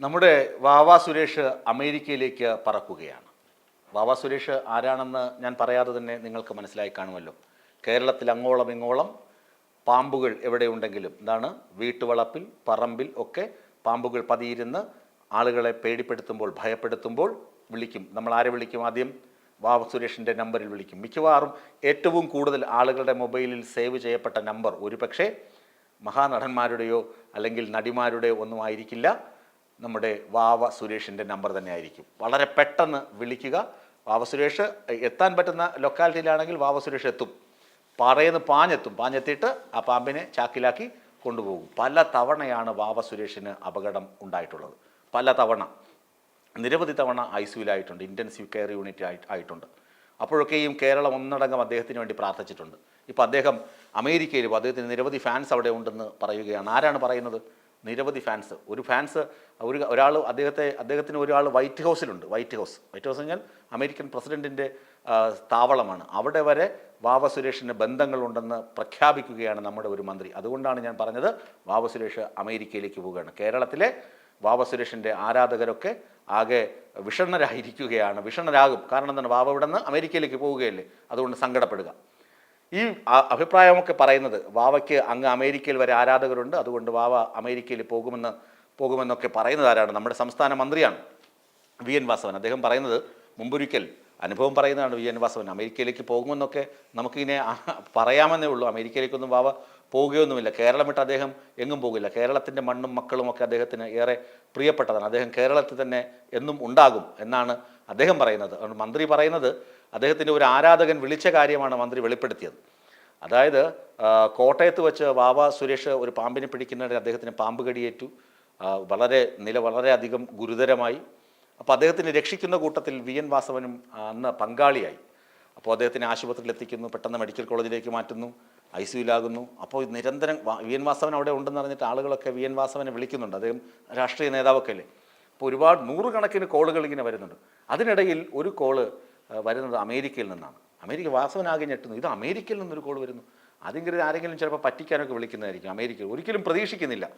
നമ്മുടെ വാവ സുരേഷ് അമേരിക്കയിലേക്ക് പറക്കുകയാണ്. വാവ സുരേഷ് ആരാണെന്ന് ഞാൻ പറയാതെ തന്നെ നിങ്ങൾക്ക് മനസ്സിലായി കാണുമല്ലോ. കേരളത്തിൽ അങ്ങോളം ഇങ്ങോളം പാമ്പുകൾ എവിടെയുണ്ടെങ്കിലും എന്താണ് വീട്ടുവളപ്പിൽ പറമ്പിൽ ഒക്കെ പാമ്പുകൾ പതിയിരുന്ന് ആളുകളെ പേടിപ്പെടുത്തുമ്പോൾ ഭയപ്പെടുത്തുമ്പോൾ വിളിക്കും. നമ്മൾ ആരെ വിളിക്കും ആദ്യം? വാവ സുരേഷിന്റെ നമ്പറിൽ വിളിക്കും. മിക്കവാറും ഏറ്റവും കൂടുതൽ ആളുകളുടെ മൊബൈലിൽ സേവ് ചെയ്യപ്പെട്ട നമ്പർ ഒരു പക്ഷേ മഹാനടന്മാരുടെയോ അല്ലെങ്കിൽ നടിമാരുടെയോ ഒന്നും ആയിരിക്കില്ല. നമ്മുടെ വാവ സുരേഷിന്റെ നമ്പർ തന്നെ ആയിരിക്കും വളരെ പെട്ടെന്ന് വിളിക്കുക. വാവ സുരേഷ് എത്താൻ പറ്റുന്ന ലൊക്കാലിറ്റിയിലാണെങ്കിൽ വാവ സുരേഷ് എത്തും. പാറയെന്ന് പാഞ്ഞെത്തും. പാഞ്ഞെത്തിയിട്ട് ആ പാമ്പിനെ ചാക്കിലാക്കി കൊണ്ടുപോകും. പല തവണയാണ് വാവ സുരേഷിന് അപകടം ഉണ്ടായിട്ടുള്ളത്. പല തവണ. നിരവധി തവണ ഐ സിയുലായിട്ടുണ്ട് ഇന്റൻസീവ് കെയർ യൂണിറ്റ് ആയി ആയിട്ടുണ്ട്. അപ്പോഴൊക്കെയും കേരളം ഒന്നടങ്കം അദ്ദേഹത്തിന് വേണ്ടി പ്രാർത്ഥിച്ചിട്ടുണ്ട്. ഇപ്പോൾ അദ്ദേഹം അമേരിക്കയിലും അദ്ദേഹത്തിന് നിരവധി ഫാൻസ് അവിടെ ഉണ്ടെന്ന് പറയുകയാണ്. ആരാണ് പറയുന്നത്? നിരവധി ഫാൻസ് ഒരു ഫാൻസ് ഒരു ഒരാൾ അദ്ദേഹത്തെ അദ്ദേഹത്തിന് ഒരാൾ വൈറ്റ് ഹൗസിലുണ്ട് വൈറ്റ് ഹൗസ് വൈറ്റ് ഹൗസ് കഴിഞ്ഞാൽ അമേരിക്കൻ പ്രസിഡന്റിന്റെ താവളമാണ്. അവിടെ വരെ വാവ സുരേഷിന് ബന്ധങ്ങളുണ്ടെന്ന് പ്രഖ്യാപിക്കുകയാണ് നമ്മുടെ ഒരു മന്ത്രി. അതുകൊണ്ടാണ് ഞാൻ പറഞ്ഞത് വാവ സുരേഷ് അമേരിക്കയിലേക്ക് പോവുകയാണ്. കേരളത്തിലെ വാവ സുരേഷിന്റെ ആരാധകരൊക്കെ ആകെ വിഷണ്ണരായിരിക്കുകയാണ്. വിഷണ്ണരാകും. കാരണം എന്താണ്? വാവ ഇവിടെ നിന്ന് അമേരിക്കയിലേക്ക് പോവുകയല്ലേ? അതുകൊണ്ട് സങ്കടപ്പെടുക. ഈ അഭിപ്രായമൊക്കെ പറയുന്നത് വാവയ്ക്ക് അങ്ങ് അമേരിക്കയിൽ വരെ ആരാധകരുണ്ട് അതുകൊണ്ട് വാവ അമേരിക്കയിൽ പോകുമെന്ന് പോകുമെന്നൊക്കെ പറയുന്നത് ആരാണ്? നമ്മുടെ സംസ്ഥാന മന്ത്രിയാണ് വി എൻ വാസവൻ. അദ്ദേഹം പറയുന്നത് മുമ്പൊരിക്കൽ അനുഭവം പറയുന്നതാണ് വി എൻ വാസവൻ. അമേരിക്കയിലേക്ക് പോകുമെന്നൊക്കെ നമുക്കിങ്ങനെ പറയാമെന്നേ ഉള്ളൂ. അമേരിക്കയിലേക്കൊന്നും വാവ പോവുകയൊന്നുമില്ല കേരളം വിട്ട് അദ്ദേഹം എങ്ങും പോകില്ല. കേരളത്തിന്റെ മണ്ണും മക്കളും ഒക്കെ അദ്ദേഹത്തിന് ഏറെ പ്രിയപ്പെട്ടതാണ്. അദ്ദേഹം കേരളത്തിൽ തന്നെ എന്നും ഉണ്ടാകും എന്നാണ് അദ്ദേഹം പറയുന്നത്. മന്ത്രി പറയുന്നത് അദ്ദേഹത്തിന്റെ ഒരു ആരാധകൻ വിളിച്ച കാര്യമാണ് മന്ത്രി വെളിപ്പെടുത്തിയത്. അതായത് കോട്ടയത്ത് വെച്ച് വാവ സുരേഷ് ഒരു പാമ്പിനെ പിടിക്കുന്നതിന് അദ്ദേഹത്തിന് പാമ്പ് കടിയേറ്റു. വളരെ നില വളരെയധികം ഗുരുതരമായി. അപ്പോൾ അദ്ദേഹത്തിനെ രക്ഷിക്കുന്ന കൂട്ടത്തിൽ വി എൻ വാസവനും അന്ന് പങ്കാളിയായി. അപ്പോൾ അദ്ദേഹത്തിനെ ആശുപത്രിയിൽ എത്തിക്കുന്നു പെട്ടെന്ന് മെഡിക്കൽ കോളേജിലേക്ക് മാറ്റുന്നു. ഐ സിയുലാകുന്നു അപ്പോൾ നിരന്തരം വാ- എൻ വാസവൻ അവിടെ ഉണ്ടെന്ന് അറിഞ്ഞിട്ട് ആളുകളൊക്കെ വി എൻ വാസവനെ വിളിക്കുന്നുണ്ട്. അദ്ദേഹം രാഷ്ട്രീയ നേതാവൊക്കെ അല്ലേ അപ്പോൾ ഒരുപാട് നൂറുകണക്കിന് കോളുകൾ ഇങ്ങനെ വരുന്നുണ്ട്. അതിനിടയിൽ ഒരു കോൾ വരുന്നത് അമേരിക്കയിൽ നിന്നാണ്. അമേരിക്ക വാസവനാകെ ഞെട്ടുന്നു. ഇത് അമേരിക്കയിൽ നിന്നൊരു കോൾ വരുന്നു. അതിങ്ങനെ ആരെങ്കിലും ചിലപ്പോൾ പറ്റിക്കാനൊക്കെ വിളിക്കുന്നതായിരിക്കും അമേരിക്ക ഒരിക്കലും പ്രതീക്ഷിക്കുന്നില്ല.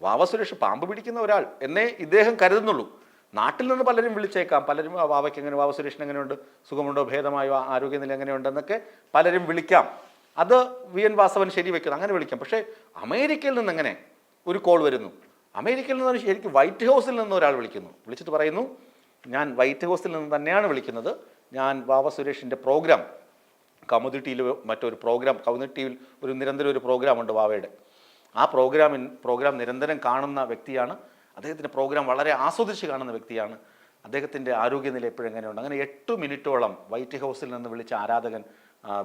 വാവ സുരേഷ് പാമ്പ് പിടിക്കുന്ന ഒരാൾ എന്നേ ഇദ്ദേഹം കരുതുന്നുള്ളൂ. നാട്ടിൽ നിന്ന് പലരും വിളിച്ചേക്കാം. പലരും വാവയ്ക്ക് എങ്ങനെ വാവ എങ്ങനെയുണ്ട്? സുഖമുണ്ടോ? ഭേദമായോ ആരോഗ്യനില എങ്ങനെയുണ്ടെന്നൊക്കെ പലരും വിളിക്കാം. അത് വി എൻ വാസവൻ ശരി ശരിവെക്കുന്നു അങ്ങനെ വിളിക്കാം. പക്ഷേ അമേരിക്കയിൽ നിന്ന് എങ്ങനെ ഒരു കോൾ വരുന്നു? അമേരിക്കയിൽ നിന്ന് ശരിക്കും വൈറ്റ് ഹൗസിൽ നിന്ന് ഒരാൾ വിളിക്കുന്നു. വിളിച്ചിട്ട് പറയുന്നു ഞാൻ വൈറ്റ് ഹൗസിൽ നിന്ന് തന്നെയാണ് വിളിക്കുന്നത്. ഞാൻ വാവ സുരേഷിന്റെ പ്രോഗ്രാം കമുതി ടിയിൽ മറ്റൊരു പ്രോഗ്രാം കമുതി ടിവിയിൽ ഒരു നിരന്തരം ഒരു പ്രോഗ്രാം ഉണ്ട് വാവയുടെ. ആ പ്രോഗ്രാമിൻ പ്രോഗ്രാം നിരന്തരം കാണുന്ന വ്യക്തിയാണ്. അദ്ദേഹത്തിന്റെ പ്രോഗ്രാം വളരെ ആസ്വദിച്ച് കാണുന്ന വ്യക്തിയാണ്. അദ്ദേഹത്തിന്റെ ആരോഗ്യനില എപ്പോഴും എങ്ങനെയുണ്ട്? അങ്ങനെ എട്ട് മിനിറ്റോളം വൈറ്റ് ഹൗസിൽ നിന്ന് വിളിച്ച ആരാധകൻ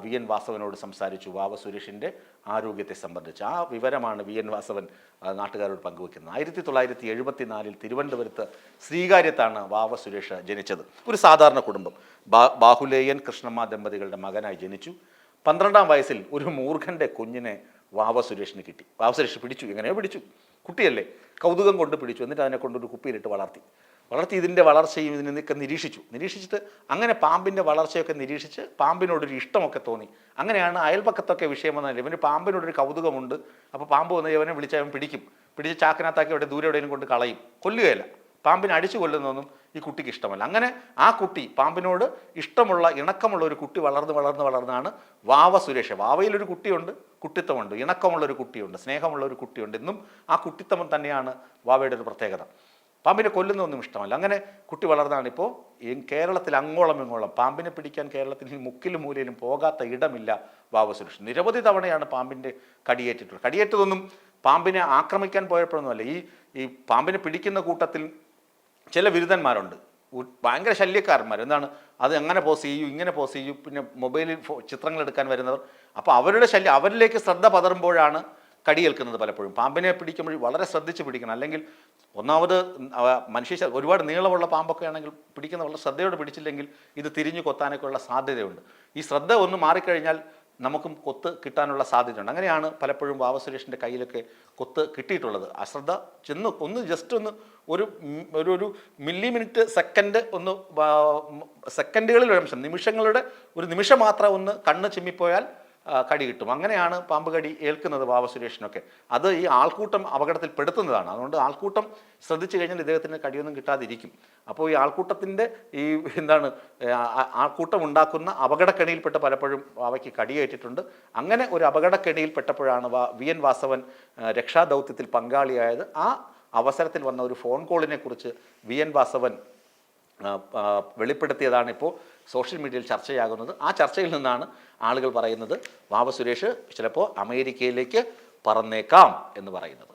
വി എൻ വാസവനോട് സംസാരിച്ചു. വാവ സുരേഷിന്റെ ആരോഗ്യത്തെ സംബന്ധിച്ച്. ആ വിവരമാണ് വി എൻ വാസവൻ നാട്ടുകാരോട് പങ്കുവെക്കുന്നത്. ആയിരത്തി തൊള്ളായിരത്തി എഴുപത്തി നാലിൽ തിരുവനന്തപുരത്ത് ശ്രീകാര്യത്താണ് വാവ സുരേഷ് ജനിച്ചത്. ഒരു സാധാരണ കുടുംബം. ബാഹുലേയൻ കൃഷ്ണമ്മ ദമ്പതികളുടെ മകനായി ജനിച്ചു. പന്ത്രണ്ടാം വയസ്സിൽ ഒരു മൂർഖന്റെ കുഞ്ഞിനെ വാവ സുരേഷിന് കിട്ടി. വാവ സുരേഷ് പിടിച്ചു എങ്ങനെയോ പിടിച്ചു. കുട്ടിയല്ലേ. കൗതുകം കൊണ്ട് പിടിച്ചു. എന്നിട്ട് അതിനെ കൊണ്ടൊരു കുപ്പിയിലിട്ട് വളർത്തി. വളർത്തി ഇതിന്റെ വളർച്ചയും ഇതിനൊക്കെ നിരീക്ഷിച്ചു. നിരീക്ഷിച്ചിട്ട് അങ്ങനെ പാമ്പിന്റെ വളർച്ചയൊക്കെ നിരീക്ഷിച്ച് പാമ്പിനോടൊരു ഇഷ്ടമൊക്കെ തോന്നി. അങ്ങനെയാണ് അയൽപക്കത്തൊക്കെ വിഷയം വന്നാൽ ഇവന് പാമ്പിനോടൊരു കൗതുകമുണ്ട്. അപ്പോൾ പാമ്പ് വന്ന് ഇവനെ വിളിച്ച് അവൻ പിടിക്കും. പിടിച്ച് ചാക്കിനകത്താക്കി അവിടെ ദൂരെ എവിടെയും കൊണ്ട് കളയും. കൊല്ലുകയല്ല. പാമ്പിനെ അടിച്ചു കൊല്ലുന്നതൊന്നും ഈ കുട്ടിക്ക് ഇഷ്ടമല്ല. അങ്ങനെ ആ കുട്ടി പാമ്പിനോട് ഇഷ്ടമുള്ള ഇണക്കമുള്ള ഒരു കുട്ടി വളർന്ന് വളർന്ന് വളർന്നാണ് വാവ സുരേഷ്. വാവയിലൊരു കുട്ടിയുണ്ട് കുട്ടിത്തമുണ്ട്. ഇണക്കമുള്ള ഒരു കുട്ടിയുണ്ട് സ്നേഹമുള്ള ഒരു കുട്ടിയുണ്ട്. ഇന്നും ആ കുട്ടിത്തമം തന്നെയാണ് വാവയുടെ ഒരു പ്രത്യേകത. പാമ്പിനെ കൊല്ലുന്നൊന്നും ഇഷ്ടമല്ല. അങ്ങനെ കുട്ടി വളർന്നാണിപ്പോൾ കേരളത്തിൽ അങ്ങോളം ഇങ്ങോളം പാമ്പിനെ പിടിക്കാൻ കേരളത്തിൽ മുക്കിലും മൂലയിലും പോകാത്ത ഇടമില്ല വാവ സുരേഷ്. നിരവധി തവണയാണ് പാമ്പിന്റെ കടിയേറ്റിട്ടുള്ളത്. കടിയേറ്റതൊന്നും പാമ്പിനെ ആക്രമിക്കാൻ പോയപ്പോഴൊന്നുമല്ല. ഈ ഈ പാമ്പിനെ പിടിക്കുന്ന കൂട്ടത്തിൽ ചില ബിരുദന്മാരുണ്ട് ഭയങ്കര ശല്യക്കാരന്മാർ. എന്താണ്? അത് എങ്ങനെ പോസ് ചെയ്യൂ ഇങ്ങനെ പോസ് ചെയ്യൂ പിന്നെ മൊബൈലിൽ ചിത്രങ്ങൾ എടുക്കാൻ വരുന്നവർ. അപ്പോൾ അവരുടെ ശല്യം അവരിലേക്ക് ശ്രദ്ധ പതറുമ്പോഴാണ് കടിയേൽക്കുന്നത് പലപ്പോഴും. പാമ്പിനെ പിടിക്കുമ്പോൾ വളരെ ശ്രദ്ധിച്ച് പിടിക്കണം. അല്ലെങ്കിൽ ഒന്നാമത് മനുഷ്യ ഒരുപാട് നീളമുള്ള പാമ്പൊക്കെ ആണെങ്കിൽ പിടിക്കുന്ന വളരെ ശ്രദ്ധയോടെ പിടിച്ചില്ലെങ്കിൽ ഇത് തിരിഞ്ഞു കൊത്താനൊക്കെ ഉള്ള സാധ്യതയുണ്ട്. ഈ ശ്രദ്ധ ഒന്ന് മാറിക്കഴിഞ്ഞാൽ നമുക്കും കൊത്ത് കിട്ടാനുള്ള സാധ്യതയുണ്ട്. അങ്ങനെയാണ് പലപ്പോഴും വാവ സുരേഷിന്റെ കയ്യിലൊക്കെ കൊത്ത് കിട്ടിയിട്ടുള്ളത്. അശ്രദ്ധ ചെന്ന് ഒന്ന് ജസ്റ്റ് ഒന്ന് ഒരു ഒരു ഒരു മില്ലി മിനിറ്റ് സെക്കൻഡ് ഒന്ന് സെക്കൻഡുകളിൽ ഒരു നിമിഷം നിമിഷങ്ങളുടെ ഒരു നിമിഷം മാത്രം ഒന്ന് കണ്ണ് ചിമ്മിപ്പോയാൽ കടി കിട്ടും. അങ്ങനെയാണ് പാമ്പ് കടി ഏൽക്കുന്നത് വാവ സുരേഷിനൊക്കെ. അത് ഈ ആൾക്കൂട്ടം അപകടത്തിൽ പെടുത്തുന്നതാണ് അതുകൊണ്ട് ആൾക്കൂട്ടം ശ്രദ്ധിച്ചു കഴിഞ്ഞാൽ ഇദ്ദേഹത്തിന് കടിയൊന്നും കിട്ടാതിരിക്കും. അപ്പോൾ ഈ ആൾക്കൂട്ടത്തിന്റെ ഈ എന്താണ് ആൾക്കൂട്ടം ഉണ്ടാക്കുന്ന അപകടക്കെണിയിൽപ്പെട്ട് പലപ്പോഴും വാവയ്ക്ക് കടിയേറ്റിട്ടുണ്ട് അങ്ങനെ ഒരു അപകടക്കെണിയിൽപ്പെട്ടപ്പോഴാണ് വാ വി എൻ വാസവൻ രക്ഷാദൗത്യത്തിൽ പങ്കാളിയായത്. ആ അവസരത്തിൽ വന്ന ഒരു ഫോൺ കോളിനെ കുറിച്ച് വി എൻ വാസവൻ വെളിപ്പെടുത്തിയതാണ് ഇപ്പോൾ സോഷ്യൽ മീഡിയയിൽ ചർച്ചയാകുന്നത്. ആ ചർച്ചയിൽ നിന്നാണ് ആളുകൾ പറയുന്നത് വാവ സുരേഷ് ചിലപ്പോൾ അമേരിക്കയിലേക്ക് പറന്നേക്കാം എന്ന് പറയുന്നത്.